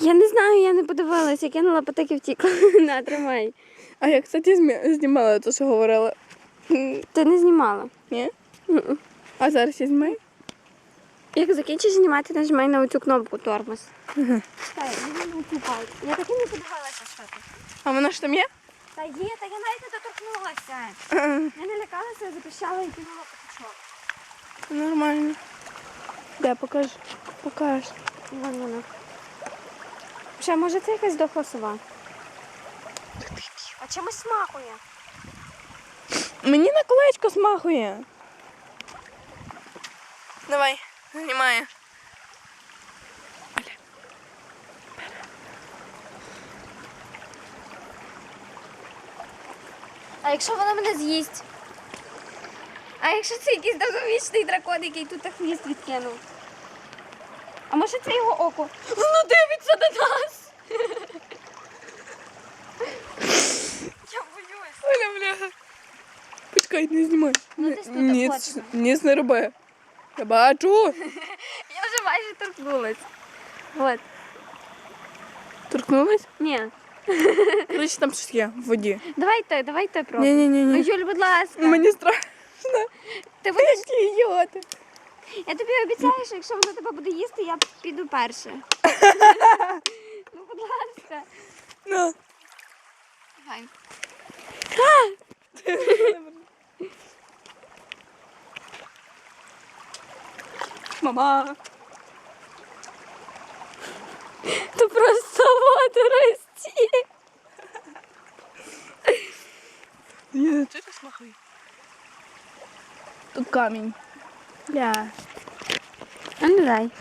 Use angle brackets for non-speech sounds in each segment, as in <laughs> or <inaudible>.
Я не знаю, я не подивилася, кинула потик і втікла. <laughs> На, тримай. А я, кстати, змі- знімала те, що говорила. Ти не знімала. Ні? А зараз я знімаю? Як закінчиш знімати, нажимай на оцю кнопку тормоз. Чекай, я не цю. Я так і не подивилася, що ти. А вона ж там є? Та є, та я навіть не доторкнулася. Я не лякалася, запищала і кинула потічок. Нормально. Де, покаж. Покаж. Вон вона. Ще, може це якась дохла сова? А чимось смакує? Мені на колечко смахує. Давай, знімаю. А якщо вона мене з'їсть? А якщо це якийсь довговічний дракон, який тут так хвіст відкинув? А може це його око? Воно дивиться на нас! Я боюсь. Оля, бля. Почекай, не знімай. Ну, десь тут Ніц, котика. ніц не роби. Я бачу. Я вже майже торкнулась. От. Торкнулась? Ні. Коротше, там щось є в воді. Давайте, давайте пробуй. Ні-ні-ні. Ну, Юль, будь ласка. Мені страшно. Ти будеш... Ідіоти. Я тобі обіцяю, що якщо вона тебе буде їсти, я піду перше. <laughs> ну, будь ласка. Ну. Давай. <laughs> Мама. То просто водорості. Ні, чи ти смахує? Тут камінь. Бля. А ну дай.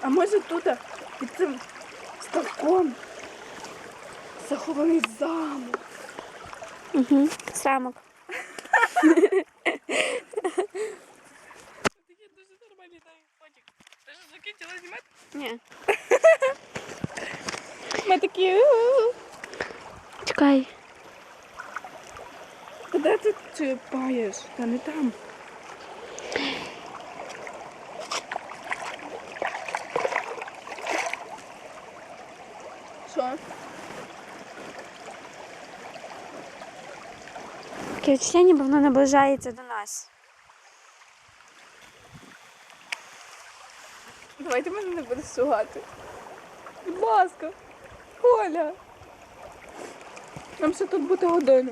А може тут під цим ставком захований замок. Угу. Самок. Такі <laughs> дуже нормальні фотик. Ти ж закінчила знімати? Ні. Ми такі. «У-у-у». Чекай. Куди ти чіпаєш? Та не там. Що? Таке відчуття, ніби воно наближається до нас. Давайте мене не буде шугати. Будь ласка. Оля. Нам ще тут бути годину.